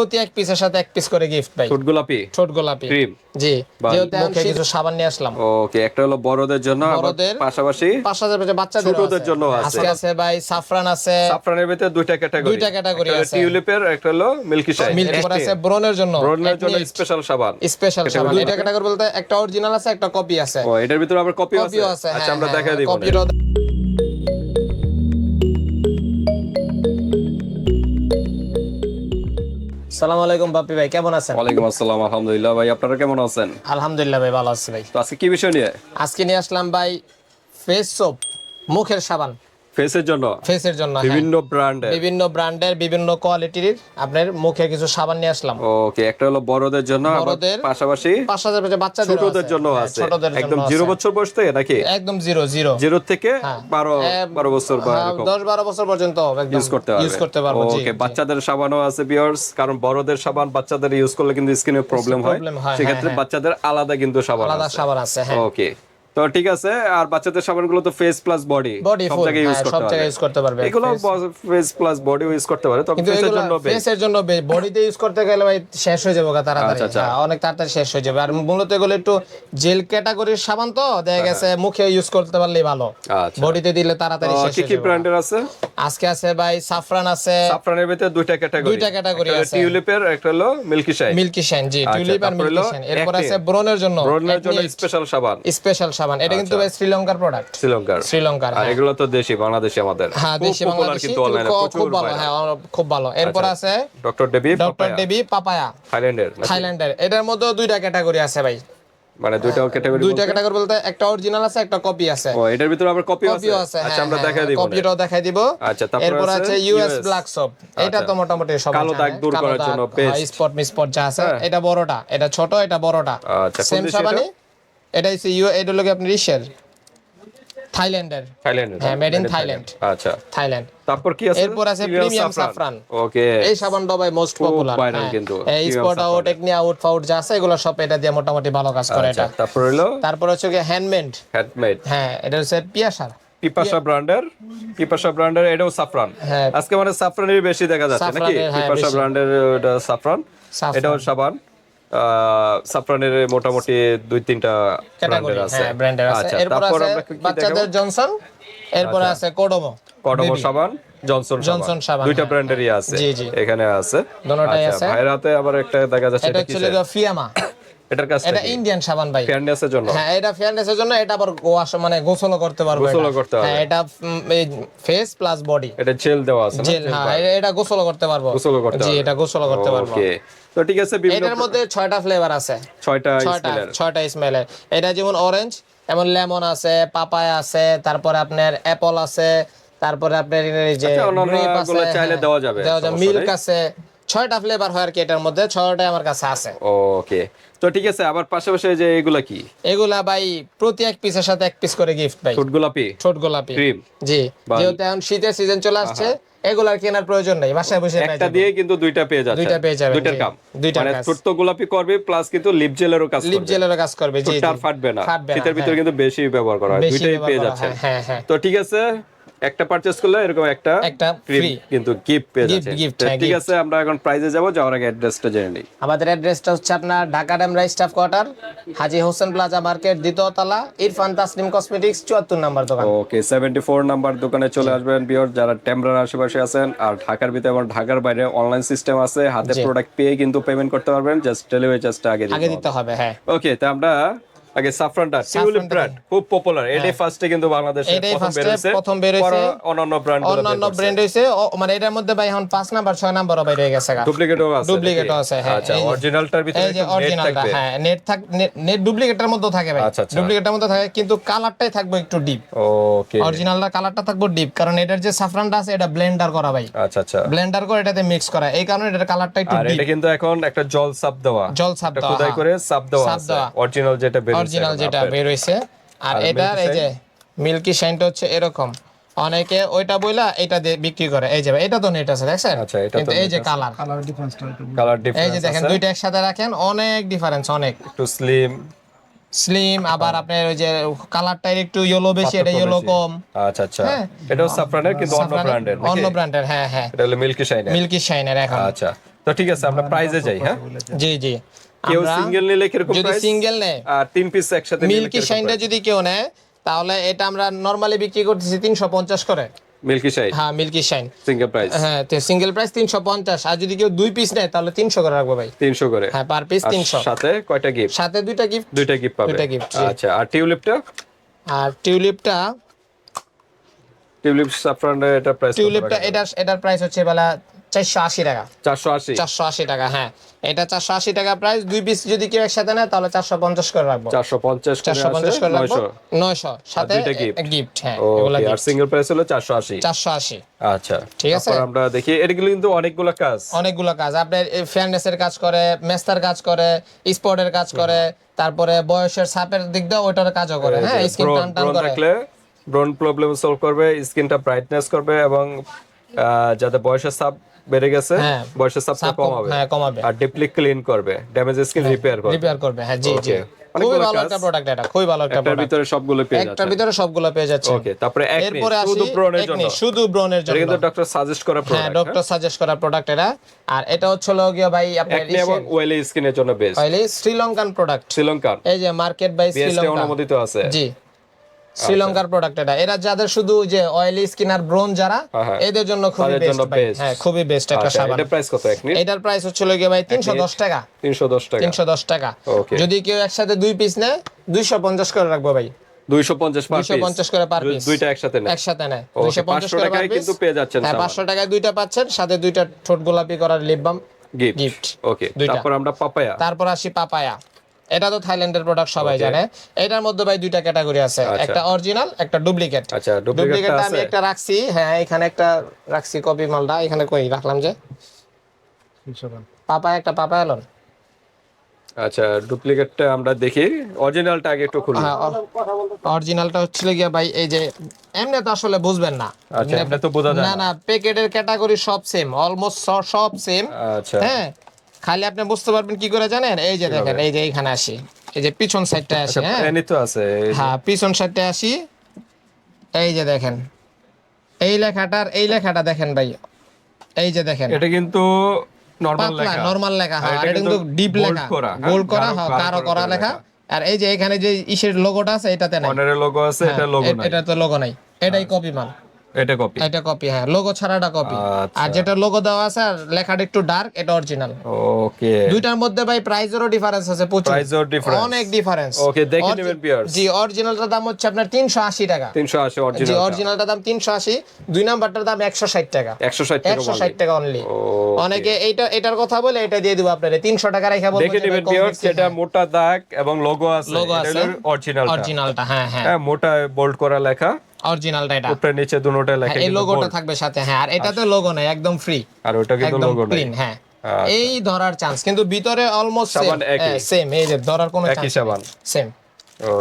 প্রতি এক পিসের সাথে এক পিস করে গিফট পাই। ছোট গোলাপি? ছোট গোলাপি। ক্রিম? জি যেহেতু এখন কিছু সাবান নিয়ে আসলাম। ওকে একটা হলো বড়দের জন্য বড়দের। পাশাপাশি হাজার বাচ্চাদের ছোটদের জন্যও আছে। আজকে আছে ভাই সাফরান আছে। সাফরানের ভিতরে দুইটা ক্যাটাগরি দুইটা category আছে। টিউলিপের একটা হলো মিল্কি শাইন। মিল্ক আছে ব্রনের জন্য। ব্রনের জন্য স্পেশাল সাবান। স্পেশাল সাবান। এটা ক্যাটাগরি বলতে একটা অরিজিনাল আছে একটা কপি আছে। ও এটার ভিতরে আবার কপি আছে? কপিও আছে আচ্ছা আমরা দেখাই দিব কপিও সালাম আলাইকুম বাপি ভাই কেমন আছেন? ওয়ালাইকুম আসসালাম আলহামদুলিল্লাহ ভাই আপনারা কেমন আছেন? আলহামদুলিল্লাহ ভাই ভালো আছি ভাই। তো আজকে কি বিষয় নিয়ে? আজকে নিয়ে আসলাম ভাই ফেস সোপ মুখের সাবান। ফেসের জন্য? ফেসের জন্য হ্যাঁ। বিভিন্ন ব্র্যান্ডের বিভিন্ন ব্র্যান্ডের বিভিন্ন কোয়ালিটির আপনার মুখে কিছু সাবান নিয়ে আসলাম। ওকে একটা হলো বড়দের জন্য বড়দের। পাশাপাশি পেটে বাচ্চাদের ছোটদের জন্য আছে। ছোটদের জন্য একদম আছে। জিরো বছর বয়স থেকে নাকি? একদম জিরো জিরো। জিরো থেকে হ্যাঁ। বারো বারো বছর বা এরকম। বছর পর্যন্ত ইউজ করতে পারবে। ইউজ করতে পারব ওকে বাচ্চাদের সাবানও আছে কারণ বড়দের সাবান বাচ্চাদের ইউজ করলে কিন্তু স্কিনে প্রবলেম হয়। সেক্ষেত্রে হ্যাঁ, বাচ্চাদের আলাদা কিন্তু সাবান আলাদা সাবান আছে হ্যাঁ। ওকে তো ঠিক আছে আর বাচ্চাদের সাবানগুলো তো ফেস প্লাস বডি সব জায়গায় ইউজ করতে পারবে। ইউজ করতে পারবে এগুলো ফেস প্লাস বডি ইউজ করতে পারে তবে ফেসের জন্য ফেসের জন্য বডিতে ইউজ করতে গেলে ভাই শেষ হয়ে যাবে তাড়াতাড়ি। আচ্ছা, আচ্ছা। হ্যাঁ, অনেক তাড়াতাড়ি শেষ হয়ে যাবে। আর মূলত এগুলো একটু জেল ক্যাটাগরির সাবান তো দেখা গেছে মুখে ইউজ করতে পারলেই ভালো। আচ্ছা। বডিতে দিলে তাড়াতাড়ি শেষ কি হয়ে কি যাবে। ব্র্যান্ডের আছে? আজকে আছে ভাই সাফরান আছে। সাফরানের ভিতরে দুইটা ক্যাটাগরি দুইটা category আছে। টিউলিপের একটা হলো মিল্কি শাইন মিল্কি শাইন জি টিউলিপ আর মিল্কি শাইন এরপর আছে ব্রনের জন্য ব্রনের জন্য স্পেশাল সাবান। স্পেশাল সাবান। এটা কিন্তু ভাই শ্রীলঙ্কার প্রোডাক্ট শ্রীলঙ্কার। শ্রীলঙ্কার আর এগুলো তো দেশি বাংলাদেশি আমাদের। হ্যাঁ দেশি বাংলাদেশি কিন্তু অনলাইনে খুব- ভালো হ্যাঁ খুব ভালো। এরপর আছে doctor Davey doctor Davey papaya. থাইল্যান্ডের থাইল্যান্ডের এটার মধ্যেও দুইটা ক্যাটাগরি আছে ভাই। মানে দুইটা ক্যাটাগরি দুইটা ক্যাটাগরি বলতে একটা অরিজিনাল আছে একটা কপি আছে। ও এটার ভিতরে আবার কপি আছে? আচ্ছা আমরা দেখাই দিব কপিটাও দেখাই দিব। আচ্ছা, তারপর এরপর আছে ইউএস ব্ল্যাক সোপ এটা তো মোটামুটি সব কালো দাগ দূর করার জন্য best। স্পট মিসপট যা আছে এটা বড়টা এটা ছোট এটা বড়টা। আচ্ছা, সেম সাবানি এটা হচ্ছে ইউ এটা লোকে আপনি রিশের থাইল্যান্ডের। থাইল্যান্ডের হ্যাঁ, made in Thailand। আচ্ছা। থাইল্যান্ড। তারপর কি আছে? এরপর আছে প্রিমিয়াম সাফরান ওকে এই সাবানটা ভাই মোস্ট পপুলার কিন্তু, এই স্পট আউট। টেকনি আউট ফাউট যা আছে এগুলো সব এটা দিয়ে মোটামুটি ভালো কাজ করে আচ্ছা এটা। তারপর হলো? তারপর হচ্ছে কি হ্যান্ডমেড হ্যান্ডমেড হ্যাঁ এটা হচ্ছে পিয়াসার। পিপাসা ব্র্যান্ডের? পিপাসা ব্র্যান্ডের এটাও সাফরান হ্যাঁ। আজকে মানে সাফরানের বেশি দেখা যাচ্ছে নাকি? হ্যাঁ, পিপাসা ব্র্যান্ডের এটা সাফরান। এটাও সাবান। সাফরানের মোটামুটি দুই তিনটা ক্যাটাগরি ব্র্যান্ডের আছে। ব্র্যান্ডের আছে। আচ্ছা এরপর আছে বাচ্চাদের জনসন এরপর আছে কোডোমো কডমো সাবান জনসন জনসন সাবান, দুইটা হ্যাঁ, ব্র্যান্ডের আছে। এখানে আছে। দোনোটাই আচ্ছা, আছে। ভাইয়ের হাতে আবার একটা দেখা যাচ্ছে এটা ফিয়ামা এটার কাছে এটা ইন্ডিয়ান সাবান ভাই। ফেয়ারনেসের জন্য? হ্যাঁ এটা ফেয়ারনেসের জন্য এটা আবার ওয়াশ মানে গোসলও করতে পারবে গোসলও এটা। করতে পারবে। হ্যাঁ এটা ফেস প্লাস বডি এটা জেল দেওয়া আছে জেল হ্যাঁ এটা- গোসলও করতে পারব। গোসলও করতে জি এটা গোসলও করতে পারব। ওকে তো ঠিক আছে বিভিন্ন এটার মধ্যে ছয়টা ফ্লেভার আছে। ছয়টা ছয়টা স্মেলের এটা যেমন অরেঞ্জ এমন লেমন আছে পাপায়া আছে তারপরে আপনার অ্যাপল আছে তারপরে আপনার এই যে আচ্ছা, চাইলে হ্যাঁ, দেওয়া যাবে, দেওয়া যাবে। মিল্ক আছে ছয়টা ফ্লেভার হয় আর কি এটার মধ্যে ছয়টাই আমার কাছে আছে। ওকে তো ঠিক আছে আবার পাশাপাশি যে এগুলা কি? এগুলা ভাই প্রতি এক পিসের সাথে এক পিস করে গিফট পাই ছোট গোলাপি? ছোট গোলাপি। ক্রিম জি যেহেতু এখন শীতের সিজন চলে আসছে এগুলার কেনার প্রয়োজন নেই বাসায় বসে একটা দিয়ে কিন্তু দুইটা পেয়ে যাচ্ছে। দুইটা পেয়ে যাবেন, দুইটার। কাম। দুইটার মানে। ছোট্ট গোলাপি করবে প্লাস কিন্তু লিপ জেলেরও কাজ করবে। লিপ জেলেরও কাজ করবে জি না। ফাটবে না, শীতের ভিতরে হ্যাঁ। কিন্তু বেশি ব্যবহার করা হয় দুইটাই পেয়ে যাচ্ছে। হ্যাঁ, হ্যাঁ। তো ঠিক আছে একটা পারচেজ করলে এরকম একটা একটা free। কিন্তু গিফট পেয়ে যাচ্ছে। হ্যাঁ, ঠিক আছে আমরা এখন প্রাইজে যাব যাওয়ার আগে অ্যাড্রেসটা জেনে নিই। আমাদের অ্যাড্রেসটা হচ্ছে আপনার Dhaka Demra staff quarter Haji Hossain plaza market দ্বিতীয় তলা ইরফান তাসনিম কসমেটিক্স চুয়াত্তর নাম্বার দোকান। ওকে সেভেন্টি ফোর নাম্বার দোকানে চলে আসবেন বিয়র যারা টেম্পরার আশেপাশে আছেন আর ঢাকার ভিতরে এবং ঢাকার বাইরে অনলাইন সিস্টেম আছে হাতে প্রোডাক্ট পেয়ে কিন্তু পেমেন্ট করতে পারবেন জাস্ট ডেলিভারি চার্জটা আগে দিতে হবে। হ্যাঁ। ওকে তা আমরা আগে সাফরানটা টিউলিপ ব্র্যান্ড খুব পপুলার এটাই ফার্স্টে কিন্তু বাংলাদেশে প্রথম বের প্রথম বের। অন্যান্য ব্র্যান্ড অন্যান্য ব্র্যান্ড হইছে। মানে এটার মধ্যে ভাই এখন পাঁচ নাম্বার ছয় নাম্বারও বাইরে হয়ে গেছে। ডুপ্লিকেটও আছে Duplicate আছে, হ্যাঁ, আচ্ছা অরিজিনালটার ভিতরে এই যে অরিজিনালটা হ্যাঁ নেট থাক নেট ডুপ্লিকেটের মধ্যে থাকে ভাই। আচ্ছা, আচ্ছা। ডুপ্লিকেটের মধ্যে থাকে কিন্তু কালারটাই থাকবে একটু ডিপ ওকে অরিজিনালটা কালারটা থাকবে ডিপ কারণ এটার যে সাফরানটা আছে এটা ব্লেন্ডার করা ভাই। আচ্ছা আচ্ছা। ব্লেন্ডার করে এটাতে মিক্স করা। এই কারণে এটার কালারটা একটু আর এটা কিন্তু এখন একটা জল সাপ দেওয়া। জল একটা দেওয়া খোদাই করে সাপ দেওয়া আছে। অরিজিনাল যেটা বের অরিজিনাল যেটা বের হইছে আর এটার এই যে মিল্কি শাইনটা হচ্ছে এরকম। অনেকে ওইটা বইলা এটা দিয়ে বিক্রি করে। এই যে ভাই, এটা তো নেট আছে দেখছেন? আচ্ছা, এটা তো কিন্তু এই যে কালার net আছে। কালার কালার এই যে দেখেন দুইটা একসাথে রাখেন অনেক ডিফারেন্স অনেক। একটু স্লিম স্লিম আবার আপনার ওই যে কালারটা একটু ইয়েলো বেশি এটা ইয়েলো কম। আচ্ছা আচ্ছা। হ্যাঁ। এটাও সাফরানের কিন্তু অন্য ব্র্যান্ডের অন্য ব্র্যান্ডের হ্যাঁ হ্যাঁ। এটা হলো মিল্কি শাইনের মিল্কি শাইনের এখন। আচ্ছা। তো তো ঠিক আছে আমরা প্রাইজে যাই হ্যাঁ? জি জি। কেউ সিঙ্গেল নিলে কীরকম যদি সিঙ্গেল নেয় আর তিন পিস একসাথে মিল্কি শাইনটা যদি কেউ নেয় তাহলে এটা আমরা নরমালি বিক্রি করতেছি তিনশো পঞ্চাশ করে। মিল্কি শাইন হ্যাঁ মিল্কি শাইন সিঙ্গেল প্রাইস হ্যাঁ তো সিঙ্গেল প্রাইস তিনশো পঞ্চাশ। আর যদি কেউ দুই পিস নেয় তাহলে তিনশো করে রাখব ভাই। তিনশো করে? হ্যাঁ পার পিস আর তিনশো। সাথে কয়টা গিফট সাথে দুইটা গিফট দুইটা গিফট পাবে। দুইটা জি। আচ্ছা আর টিউলিপটা? আর টিউলিপটা টিউলিপ সাফরানের এটা প্রাইস টিউলিপটা এটার এটার প্রাইস হচ্ছে বেলা চারশো আশি টাকা। চারশো আশি? চারশো আশি টাকা হ্যাঁ। এটা চারশো আশি টাকা প্রাইস দুই পিস যদি কেউ একসাথে নেয় তাহলে চারশো পঞ্চাশ করে রাখব। চারশো পঞ্চাশ চারশো পঞ্চাশ করে রাখব। নয়শো? সাথে গিফট হ্যাঁ আর সিঙ্গেল প্রাইস হলো চারশো আশি? চারশো আশি। আচ্ছা। ঠিক আছে। আমরা দেখি এগুলো কিন্তু অনেকগুলো কাজ। অনেকগুলো কাজ। আপনার ফ্যাননেসের কাজ করে মেস্তার কাজ করে স্পটের কাজ করে তারপরে বয়সের ছাপের দিক দিয়ে ওইটার কাজও করে হ্যাঁ স্কিন টান টান করে। ব্রন প্রবলেম সলভ করবে স্কিনটা ব্রাইটনেস করবে এবং যাতে বয়সের চাপ বেড়ে গেছে হ্যাঁ। বয়সের কম- কমাবে। হ্যাঁ, কমাবে। আর ডিপলি ক্লিন করবে ড্যামেজ স্কিন রিপেয়ার করবে। রিপেয়ার করবে হ্যাঁ জি জি. খুবই ভালো একটা প্রোডাক্ট এটা খুবই ভালো একটা একটার প্রোডাক্ট ভিতরে সবগুলো পেয়ে একটার যাচ্ছে ভিতরে সবগুলো পেয়ে যাচ্ছে ওকে তারপরে একনি এরপরে শুধু ব্রনের জন্য। শুধু ব্রনের জন্য কিন্তু ডক্টর সাজেস্ট করা প্রোডাক্ট হ্যাঁ ডক্টর সাজেস্ট করা প্রোডাক্ট এটা। আর এটা হচ্ছে হলো গিয়ে ভাই আপনার একনি এবং ওয়েলি স্কিনের জন্য বেস্ট অয়েলি শ্রীলঙ্কান প্রোডাক্ট শ্রীলঙ্কার এই যে মার্কেট বাই শ্রীলঙ্কা অনুমোদিত আছে। জি। শ্রীলঙ্কার প্রোডাক্ট এটা। এরা যাদের শুধু যে অয়েলি স্কিন আর ব্রোন যারা হ্যাঁ, হ্যাঁ। এদের জন্য খুবই বেস্ট হ্যাঁ খুবই বেস্ট একটা আচ্ছা সাবান। এটা প্রাইস কত একনি এটার প্রাইস হচ্ছে হলো গিয়ে ভাই তিনশো দশ টাকা। তিনশো দশ টাকা। তিনশো দশ টাকা। যদি কেউ একসাথে দুই পিস নেয় দুইশো পঞ্চাশ করে রাখব ভাই। দুইশো পঞ্চাশ পার দুইশো পঞ্চাশ করে পার পিস দুইটা একসাথে নেয় একসাথে নেয়। Okay, দুইশো পঞ্চাশ 500 করে পার পিস কিন্তু পেয়ে যাচ্ছেন হ্যাঁ সাবান। পাঁচশো টাকায় দুইটা পাচ্ছেন সাথে দুইটা ঠোঁট গোলাপি করার লিপ বাম গিফট ওকে তারপর আমরা পাপায়া। তারপর আসি পাপায়া। এটা তো থাইল্যান্ডের প্রোডাক্ট সবাই জানে। এটার মধ্যে ভাই দুইটা ক্যাটাগরি আছে। আচ্ছা। একটা অরিজিনাল একটা ডুপ্লিকেট আচ্ছা ডুপ্লিকেটটা আমি একটা রাখছি। হ্যাঁ এখানে একটা রাখছি কপি মালটা। এখানে কই রাখলাম যে? পাপা একটা পাপা এলন আচ্ছা ডুপ্লিকেটটা আমরা দেখি। অরিজিনালটা আগে একটু খুলি হ্যাঁ অরিজিনালটা হচ্ছিল গিয়া ভাই এই যে এমনি তো আসলে বুঝবেন না। আচ্ছা এটা তো বোঝা যায় না না। না প্যাকেটের ক্যাটাগরি সব সেম অলমোস্ট সব সেম আচ্ছা। হ্যাঁ খালি আপনি বুঝতে পারবেন কি করে জানেন? এই যে দেখেন এই যে এইখানে আসি। এই যে পিছন সাইডটা আসি আচ্ছা হ্যাঁ? এনি তো আছে হ্যাঁ পিছন সাইডটা আসি। এই যে দেখেন এই লেখাটার এই লেখাটা দেখেন ভাই। এই যে দেখেন। এটা কিন্তু নরমাল লেখা। নরমাল লেখা হ্যাঁ এটা কিন্তু ডিপ লেখা। হ্যাঁ, গোল করা হ্যাঁ কারও করা করা লেখা। আর এই যে এখানে যে ইসের লোগোটা আছে এটাতে নাই। অনারের লোগো আছে এটা হ্যাঁ, লোগো নাই। এটা তো লোগো নাই। এটাই কপি মাল। এটা কপি এটা কপি হ্যাঁ। Logo ছাড়াটা copy. আর যেটা লোগো দেওয়া আছে আর লেখাটা একটু ডার্ক এটা অরিজিনাল ওকে দুইটার মধ্যে ভাই প্রাইজেরও ডিফারেন্স আছে প্রচুর। প্রাইসও ডিফারেন্স অনেক ডিফারেন্স ওকে দেখে নেবেন পিয়ার্স জি অরিজিনালটার দাম হচ্ছে আপনার তিনশো আশি টাকা। 380 জি অরিজিনালটার দাম তিনশো আশি দুই নাম্বারটার দাম একশো ষাট টাকা। 160 টাকা একশো ষাট টাকা অনলি অনেকে এইটা এটার কথা বলে এটা দিয়ে দিব আপনার। তিনশো টাকা রেখে বলব দেখে নেবেন পিয়ার্স হ্যাঁ। মোটা দাগ এবং লোগো আছে এটা আছে। হলো অরিজিনাল অরিজিনালটা হ্যাঁ হ্যাঁ। হ্যাঁ মোটা বোল্ড করা লেখা। অরিজিনালটা এটা। উপরে নিচে দুটোটা লেখা হ্যাঁ, এই লোগোটা থাকবে সাথে হ্যাঁ আর এটাতে লোগো নাই একদম ফ্রি আর ওটা কিন্তু লোগো নাই। হ্যাঁ। আচ্ছা। এই ধরার চান্স কিন্তু ভিতরে অলমোস্ট একই। সেম এই যে ধরার কোনো চান্স সাবান। Same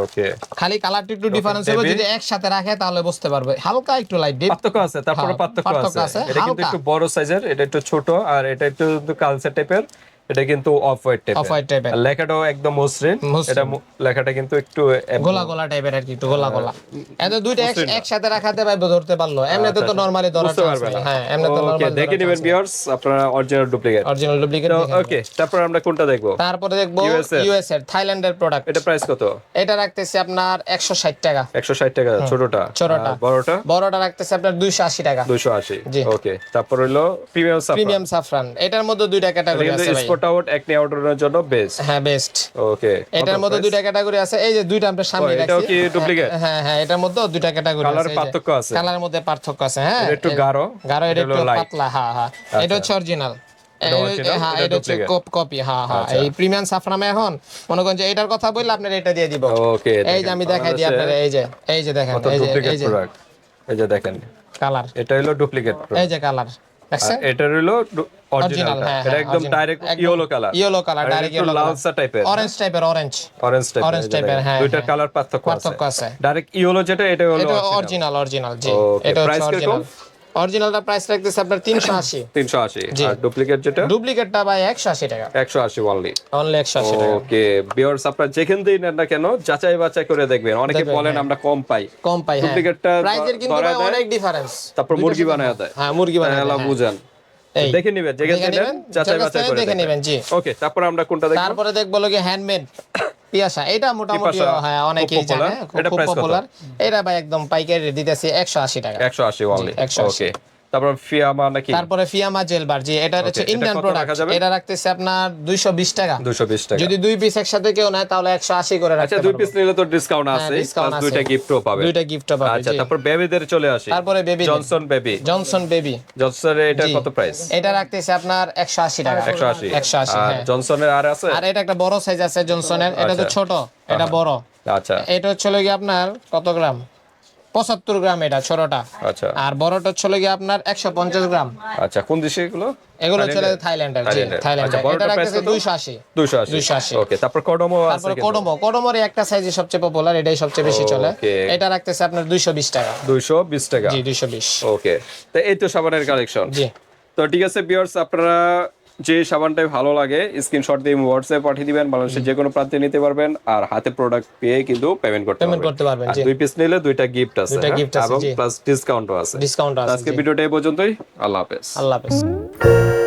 okay. খালি কালারটা একটু ডিফারেন্স হবে যদি একসাথে রাখে তাহলে বুঝতে পারবে। হালকা একটু লাইট ডিপ পার্থক্য আছে তারপরে হ্যাঁ, পার্থক্য আছে। এটা কিন্তু একটু বড় সাইজের এটা একটু ছোট আর এটা একটু কালচার টাইপের এটা কিন্তু অফ হোয়াইট টাইপের type এর। আর লেখাটাও একদম মসৃণ। এটা লেখাটা কিন্তু একটু গোলা গোলা টাইপের আর কি একটু গোলা গোলা। এত দুইটা একসাথে রাখাতে ভাই ধরতে পারল। এমনিতে তো নরমালি পারবে না। হ্যাঁ এমনি তো ওকে নরমালি দেখে নেবেন ভিউয়ার্স আপনারা original duplicate original duplicate okay তারপর আমরা কোনটা দেখব? তারপরে দেখব। ইউএস এর থাইল্যান্ডের প্রোডাক্ট এটা প্রাইস কত? এটা রাখতেছি আপনার একশো ষাট টাকা। 160 টাকা ছোটটা। ছোটটা। বড়টা? বড়টা রাখতেছি আপনার দুইশো আশি টাকা। 280 জি। ওকে তারপর হলো প্রিমিয়াম সাফরান প্রিমিয়াম সাফরান এটার মধ্যে দুইটা ক্যাটাগরি আছে ভাই। স্পট আউট একনি আউটারের জন্য বেস্ট হ্যাঁ বেস্ট ওকে এটার মধ্যে দুইটা ক্যাটাগরি আছে। এই যে দুইটা আমরা সামনে ও, এটাও কি duplicate? হ্যাঁ হ্যাঁ এটার মধ্যে দুইটা ক্যাটাগরি আছে। কালার পার্থক্য আছে। কালারের মধ্যে পার্থক্য আছে হ্যাঁ। একটু গাঢ় গাঢ় এটা একটু পাতলা হ্যাঁ হ্যাঁ। এটা হচ্ছে অরিজিনাল হ্যাঁ এটা এটা হচ্ছে আচ্ছা। কপি হ্যাঁ হ্যাঁ। এই প্রিমিয়াম সাফরামে এখন মনে করেন যে এটার কথা বললে আপনার এটা দিয়ে দিব। ওকে এই যে আমি দেখাই দিই আপনার এই যে এই যে দেখেন এই যে এই যে। প্রোডাক্ট এই যে দেখেন। কালার এটা হলো ডুপ্লিকেট এই যে কালার এটা হলো অরিজিনাল অরিজিনাল হ্যাঁ এটা একদম direct yellow colour yellow colour direct yellow লালসা টাইপের অরেঞ্জ টাইপের অরেঞ্জ অরেঞ্জ টাইপের অরেঞ্জ টাইপের হ্যাঁ, দুইটার হ্যাঁ। কালার পার্থক্য আছে। পার্থক্য আছে। ডাইরেক্ট ইয়েলো যেটা এটা হলো এটা অরিজিনাল অরিজিনাল জি। এটা হচ্ছে price অরিজিনাল অরিজিনালটা প্রাইস রাখতেছে আপনার তিনশো আশি। 380 আর ডুপ্লিকেট যেটা? ডুপ্লিকেটটা ভাই একশো আশি টাকা। 180 অনলি অনলি টাকা। ওকে ভিউয়ার্স আপনারা যেখান থেকেই নেন না কেন যাচাই বাছাই করে দেখবেন। অনেকে বলেন হ্যাঁ। আমরা কম পাই। কম পাই হ্যাঁ। ডুপ্লিকেটটা প্রাইসের কিন্তু অনেক ডিফারেন্স তারপর মুরগি বানায় দেয়। হ্যাঁ মুরগি বানায় দেয়, হ্যাঁ। বুঝেন। দেখে নিবেন যেখানে দেখে নিবেন, যাচাই বাছাই করে দেখে নিবেন, জি। ওকে তারপর আমরা কোনটা দেখব? তারপরে দেখব লোকে হ্যান্ডমেড পিয়াসা এটা মোটামুটি হ্যাঁ অনেকেই জানে খুব পপুলার এটা ভাই একদম পাইকারি দিতেছি একশো আশি টাকা। 180 অনলি 180 ওকে তারপর ফিয়ামা নাকি? তারপরে ফিয়ামা জেল বার জি এটা হচ্ছে ইন্ডিয়ান প্রোডাক্ট এটা রাখতেছে আপনার দুইশো বিশ টাকা। 220 টাকা। যদি দুই পিস একসাথে কেউ নেয় তাহলে একশো আশি করে আচ্ছা দুই পিস নিলে তো ডিসকাউন্ট আছে হ্যাঁ, discount প্লাস দুইটা গিফটও পাবে। দুইটা গিফট পাবে আচ্ছা তারপর বেবিদের চলে আসি। তারপরে baby Johnson baby Johnson baby জনসনের এটা কত প্রাইস এটা রাখতেছে আপনার একশো আশি টাকা। 180 একশো আশি আর হ্যাঁ। জনসনের আর আছে? আর এটা একটা বড় সাইজ আছে জনসনের এটা তো আচ্ছা। ছোট এটা বড়। আচ্ছা। এটা হচ্ছে গিয়ে আপনার কত গ্রাম? পঁচাত্তর গ্রাম এটা ছোটটা। আচ্ছা। আর বড়টা হলো গিয়ে আপনার একশো পঞ্চাশ গ্রাম। আচ্ছা কোন দেশে এগুলো? এগুলো হচ্ছে থাইল্যান্ডের থাইল্যান্ডের। আচ্ছা, এটা রাখতেছে কত? দুইশো আশি। 280 280 ওকে তারপর কডমো আছে তারপরে কোডোমো কোডোমোর একটা সাইজই সবচেয়ে পপুলার এটাই সবচেয়ে বেশি চলে। এটা রাখতেছে আপনার দুইশো বিশ টাকা। 220 টাকা। জি দুইশো বিশ। ওকে। তো এই তো সাবানের কালেকশন জি। তো ঠিক আছে ভিউয়ার্স আপনারা যে সাবানটাই ভালো লাগে স্ক্রিনশট দিয়ে হোয়াটসঅ্যাপ পাঠিয়ে দিবেন বাংলাদেশের যে কোনো প্রান্তে নিতে পারবেন আর হাতে প্রোডাক্ট পেয়ে কিন্তু পেমেন্ট করতে পেমেন্ট পারবেন। করতে পারবেন দুই পিস নিলে দুইটা গিফট আছে দুইটা গিফট আছে, এবং। প্লাস ডিসকাউন্টও আছে। ডিসকাউন্ট আছে আজকে ভিডিওটা এই পর্যন্তই আল্লাহ হাফেজ। আল্লাহ হাফেজ।